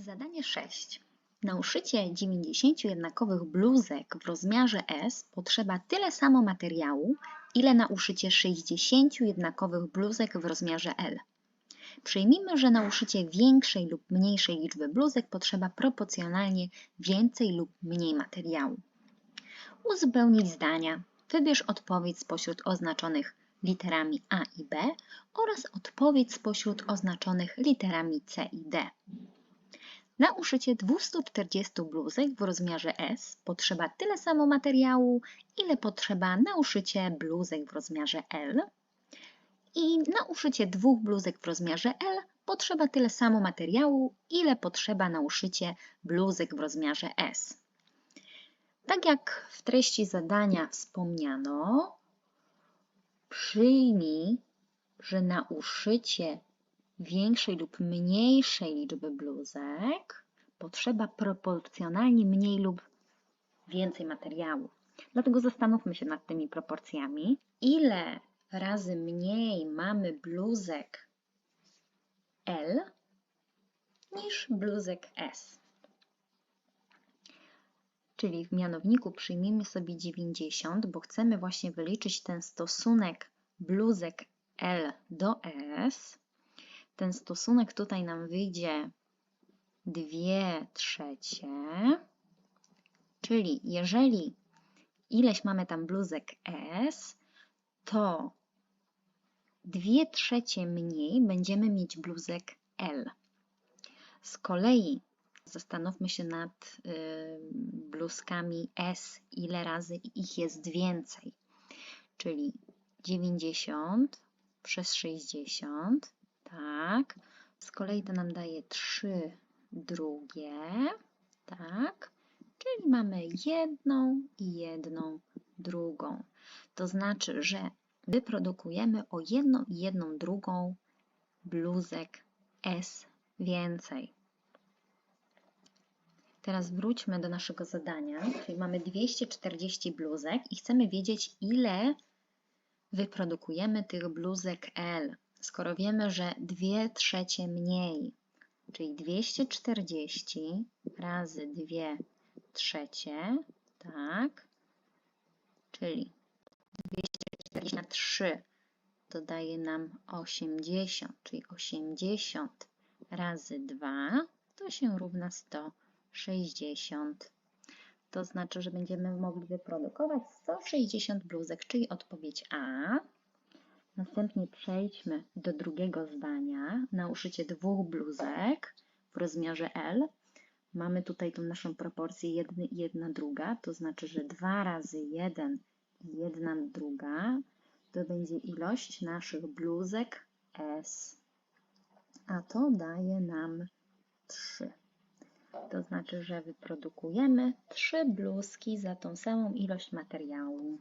Zadanie 6. Na uszycie 90 jednakowych bluzek w rozmiarze S potrzeba tyle samo materiału, ile na uszycie 60 jednakowych bluzek w rozmiarze L. Przyjmijmy, że na uszycie większej lub mniejszej liczby bluzek potrzeba proporcjonalnie więcej lub mniej materiału. Uzupełnić zdania. Wybierz odpowiedź spośród oznaczonych literami A i B oraz odpowiedź spośród oznaczonych literami C i D. Na uszycie 240 bluzek w rozmiarze S potrzeba tyle samo materiału, ile potrzeba na uszycie bluzek w rozmiarze L. I na uszycie dwóch bluzek w rozmiarze L potrzeba tyle samo materiału, ile potrzeba na uszycie bluzek w rozmiarze S. Tak jak w treści zadania wspomniano, przyjmij, że na uszycie większej lub mniejszej liczby bluzek potrzeba proporcjonalnie mniej lub więcej materiału. Dlatego zastanówmy się nad tymi proporcjami. Ile razy mniej mamy bluzek L niż bluzek S? Czyli w mianowniku przyjmijmy sobie 90, bo chcemy właśnie wyliczyć ten stosunek bluzek L do S. Ten stosunek tutaj nam wyjdzie 2 trzecie, czyli jeżeli ileś mamy tam bluzek S, to 2 trzecie mniej będziemy mieć bluzek L. Z kolei zastanówmy się nad y, bluzkami S, ile razy ich jest więcej. Czyli 90 przez 60, tak. Z kolei to nam daje 3 drugie, tak. Czyli mamy jedną i jedną drugą. To znaczy, że wyprodukujemy o jedną i jedną drugą bluzek S więcej. Teraz wróćmy do naszego zadania, czyli mamy 240 bluzek i chcemy wiedzieć, ile wyprodukujemy tych bluzek L. Skoro wiemy, że 2 trzecie mniej, czyli 240 razy 2 trzecie, tak, czyli 240 na 3 to daje nam 80, czyli 80 razy 2 to się równa 160. To znaczy, że będziemy mogli wyprodukować 160 bluzek, czyli odpowiedź A. Następnie przejdźmy do drugiego zdania. Na uszycie dwóch bluzek w rozmiarze L mamy tutaj tą naszą proporcję jedna, jedna druga, to znaczy, że 2 razy 1 i 1 druga to będzie ilość naszych bluzek S. A to daje nam 3. To znaczy, że wyprodukujemy 3 bluzki za tą samą ilość materiału.